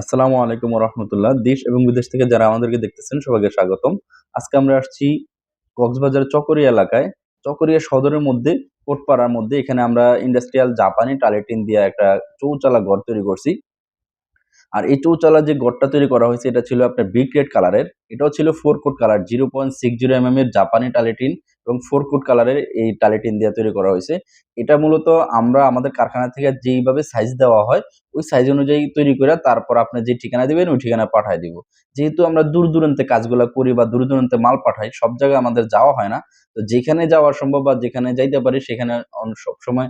আসসালামু আলাইকুম রহমতুল্লাহ দেশ এবং বিদেশ থেকে যারা আমাদেরকে দেখতেছেন, সবাইকে স্বাগতম। আজকে আমরা আসছি কক্সবাজার চকরিয়া এলাকায়। চকরিয়া সদরের মধ্যে, কোটপাড়ার মধ্যে। এখানে আমরা ইন্ডাস্ট্রিয়াল জাপানি টালেটিন দিয়ে একটা চৌচালা ঘর তৈরি করছি। আর এই চৌচালা যে গড়টা তৈরি করা হয়েছে, এটা ছিল আপনার বিগ রেড কালারের এটাও ছিল four coat colour zero point six zero M M এর জাপানি টালিটিন এবং ফোর কোট কালারের এই টালিটিন দিয়ে তৈরি করা হয়েছে। এটা মূলত আমরা আমাদের কারখানা থেকে যেইভাবে সাইজ দেওয়া হয়, ওই সাইজ অনুযায়ী তৈরি করে তারপর আপনি যে ঠিকানা দিবেন, ওই ঠিকানা পাঠায় দিব। যেহেতু আমরা দূর দূরান্তে কাজগুলো করি বা দূর দূরান্তে মাল পাঠাই, সব জায়গায় আমাদের যাওয়া হয় না। তো যেখানে যাওয়া সম্ভব বা যেখানে যাইতে পারি, সেখানে সব সময়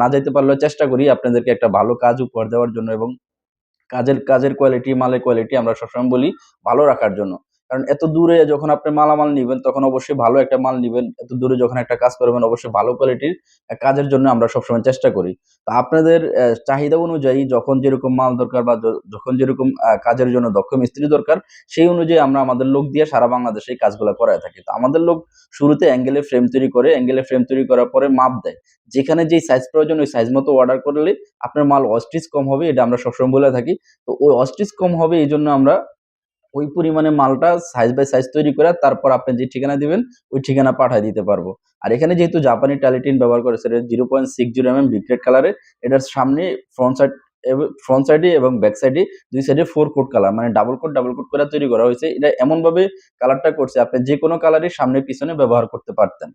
না যাইতে পারলেও চেষ্টা করি আপনাদেরকে একটা ভালো কাজ উপহার দেওয়ার জন্য এবং কাজের কাজের কোয়ালিটি মালের কোয়ালিটি আমরা সবসময় বলি ভালো রাখার জন্য। কারণ এত দূরে যখন আপনি মালামাল নিবেন, তখন অবশ্যই ভালো একটা মাল নিবেন। এত দূরে যখন একটা কাজ করবেন, অবশ্যই ভালো কোয়ালিটির কাজের জন্য আমরা সবসময় চেষ্টা করি। তো আপনাদের চাহিদা অনুযায়ী যখন যেরকম মাল দরকার বা যখন যেরকম কাজের জন্য দক্ষ মিস্ত্রি দরকার, সেই অনুযায়ী আমরা আমাদের লোক দিয়ে সারা বাংলাদেশে এই কাজগুলো করায় থাকি। তো আমাদের লোক শুরুতে অ্যাঙ্গেলে ফ্রেম তৈরি করে অ্যাঙ্গেলে ফ্রেম তৈরি করার পরে মাপ দেয়। যেখানে যেই সাইজ প্রয়োজন, ওই সাইজ মতো অর্ডার করলে আপনার মাল অস্ট্রিচ কম হবে, এটা আমরা সবসময় বলে থাকি। তো ওই অস্ট্রিচ কম হবে, এই জন্য আমরা ওই পরিমাণে মালটা সাইজ বাই সাইজ তৈরি করে তারপর আপনি যে ঠিকানা দিবেন, ওই ঠিকানা পাঠিয়ে দিতে পারব। আর এখানে যেহেতু জাপানি টালিটিন ব্যবহার করেছে এটা zero point six zero M M brigade কালারের এটার সামনে ফ্রন্ট সাইড ফ্রন্ট সাইডে এবং ব্যাক সাইডে দুই সাইডে ফোর কোট কালার মানে ডাবল কোট ডাবল কোট করে তৈরি করা হয়েছে। এটা এমনভাবে কালারটা করছে, আপনি যে কোনো কালারই সামনে পিছনে ব্যবহার করতে পারতেন।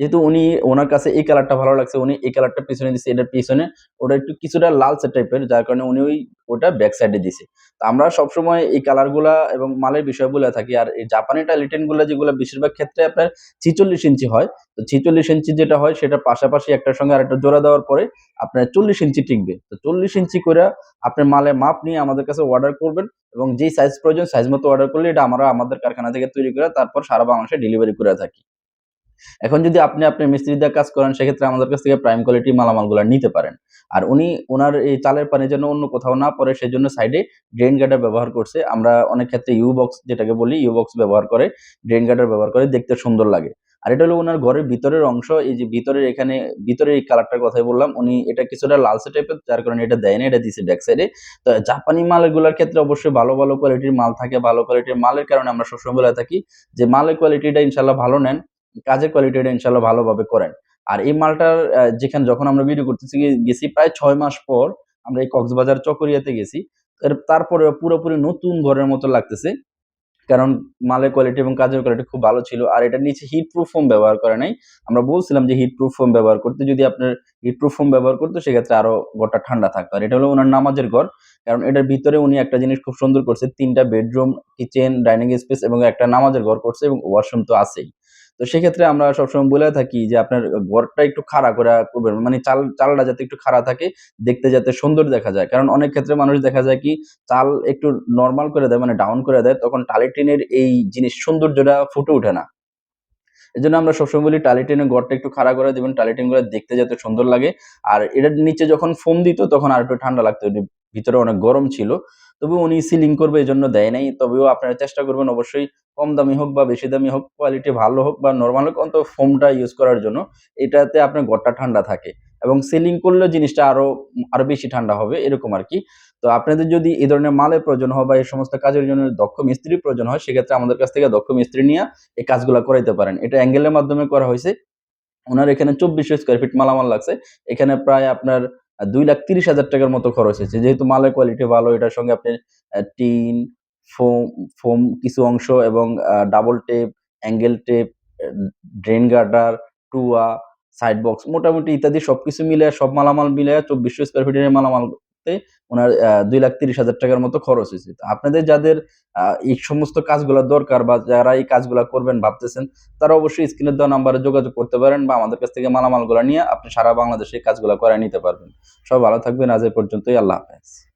যেহেতু উনি ওনার কাছে এই কালারটা ভালো লাগছে, উনি এই কালারটা পিছনে দিচ্ছে এটার পিছনে ওটা একটু কিছুটা লালচে টাইপের যার কারণে উনি ওই ওটা ব্যাক সাইডে দিছে। তো আমরা সবসময় এই কালারগুলা এবং মালের বিষয় বলে থাকি, আর এই জাপানি টাইলিটেনগুলো যেগুলো বেশিরভাগ ক্ষেত্রে আপনার ছিচল্লিশ ইঞ্চি হয়, তো ছিচল্লিশ ইঞ্চি যেটা হয় সেটা পাশাপাশি একটার সঙ্গে আরেকটা জোড়া দেওয়ার পরে আপনার চল্লিশ ইঞ্চি টিকবে। তো চল্লিশ ইঞ্চি করে আপনার মালের মাপ নিয়ে আমাদের কাছে অর্ডার করবেন এবং যেই সাইজ প্রয়োজন সাইজ মতো অর্ডার করলে এটা আমরা আমাদের কারখানা থেকে তৈরি করে তারপর সারা বাংলাদেশে ডেলিভারি করে থাকি। এখন যদি আপনি আপনার মিস্ত্রি দিয়ে কাজ করেন, সেক্ষেত্রে আমাদের কাছ থেকে প্রাইম কোয়ালিটি মালামালগুলো নিতে পারেন। আর উনি ওনার এই চালের পানি যেন অন্য কোথাও না পড়ে সেই জন্য সাইডে ড্রেন গার্ডার ব্যবহার করছে। আমরা অনেক ক্ষেত্রে ইউ বক্স যেটাকে বলি ইউ বক্স ব্যবহার করে ড্রেন গার্ডার ব্যবহার করে দেখতে সুন্দর লাগে। আর এটা হলো ওনার ঘরের ভিতরের অংশ, এই যে ভিতরের এখানে, ভিতরের এই কালারটার কথাই বললাম, উনি এটা কিছুটা লালসে টাইপের যার কারণে এটা দেয় না, এটা দিছে ব্যাক সাইডে তো জাপানি মালগুলোর ক্ষেত্রে অবশ্যই ভালো ভালো কোয়ালিটির মাল থাকে, ভালো কোয়ালিটির মালের কারণে আমরা সবসময় বলে থাকি যে, মালের কোয়ালিটিটা ইনশাল্লাহ ভালো নেন। কাজের কোয়ালিটিটা ইনশাল্লাহ ভালোভাবে করেন। আর এই মালটার যেখানে যখন আমরা ভিডিও করতেছি গেছি প্রায় ছয় মাস পর আমরা এই কক্সবাজার চকরিয়াতে গেছি। তারপরে পুরোপুরি নতুন ঘরের মতো লাগতেছে, কারণ মালের কোয়ালিটি এবং কাজের কোয়ালিটি খুব ভালো ছিল। আর এটার নিচে হিট প্রুফ ফোম ব্যবহার করে নাই। আমরা বলছিলাম যে হিট প্রুফ ফোম ব্যবহার করতে, যদি আপনার হিট প্রুফ ফোম ব্যবহার করতো, সেক্ষেত্রে আরও ঘরটা ঠান্ডা থাকতো। আর এটা হলো ওনার নামাজের ঘর, কারণ এটার ভিতরে উনি একটা জিনিস খুব সুন্দর করছে, তিনটা বেডরুম কিচেন ডাইনিং স্পেস এবং একটা নামাজের ঘর করছে এবং ওয়াশরুম তো আছেই। তো সেক্ষেত্রে আমরা সবসময় বলে থাকি যে, আপনার ঘরটা একটু খাড়া করে করবেন মানে চাল, চালটা যাতে একটু খাড়া থাকে, দেখতে যাতে সুন্দর দেখা যায়। কারণ অনেক ক্ষেত্রে মানুষ দেখা যায় কি, চাল একটু নর্মাল করে দেয় মানে ডাউন করে দেয়, তখন টালিটিনের এই জিনিস সৌন্দর্যটা ফুটে ওঠে না। এই জন্য আমরা সবসময় বলি টালিটিনের ঘরটা একটু খাড়া করে দেবেন টালিটিনগুলো দেখতে যাতে সুন্দর লাগে। আর এটার নিচে যখন ফোম দিত, তখন আর একটু ঠান্ডা লাগতো ভিতরে অনেক গরম ছিল। তবে উনি সিলিং করবে এই জন্য দেয় নাই। তবেও আপনারা চেষ্টা করবেন অবশ্যই কম দামি হোক বা বেশি দামি হোক কোয়ালিটি ভালো হোক বা নর্মাল হোক, অন্তত ফোমটা ইউজ করার জন্য এটাতে আপনার ঘরটা ঠান্ডা থাকে এবং সিলিং করলে জিনিসটা আরও আরও বেশি ঠান্ডা হবে, এরকম আর কি তো আপনাদের যদি এই ধরনের মালের প্রয়োজন হয় বা এই সমস্ত কাজের জন্য দক্ষ মিস্ত্রির প্রয়োজন হয়, সেক্ষেত্রে আমাদের কাছ থেকে দক্ষ মিস্ত্রি নিয়ে এই কাজগুলো করাইতে পারেন। এটা অ্যাঙ্গেলের মাধ্যমে করা হয়েছে। ওনার এখানে চব্বিশশো স্কোয়ার ফিট মালামাল লাগছে। এখানে প্রায় আপনার দুই লাখ তিরিশ হাজার টাকার মতো খরচ হয়েছে। যেহেতু মালের কোয়ালিটি ভালো, এটার সঙ্গে আপনি টিন ফোম ফোম কিছু অংশ এবং double tape angle tape drain girder টুয়া side box মোটামুটি ইত্যাদি সবকিছু মিলে সব মালামাল মিলে চব্বিশশো স্কোয়ার ফিটের মালামাল ওনার দুই লাখ তিরিশ হাজার টাকার মতো খরচ হয়েছে। আপনাদের যাদের এই সমস্ত কাজগুলো দরকার বা যারা এই কাজগুলো করবেন ভাবতেছেন, তারা অবশ্যই স্ক্রিনের দেওয়া নাম্বারে যোগাযোগ করতে পারেন বা আমাদের কাছ থেকে মালামালগুলো নিয়ে আপনি সারা বাংলাদেশে এই কাজগুলো করে নিতে পারবেন। সব ভালো থাকবেন। আজ এ পর্যন্তই। আল্লাহ হাফেজ।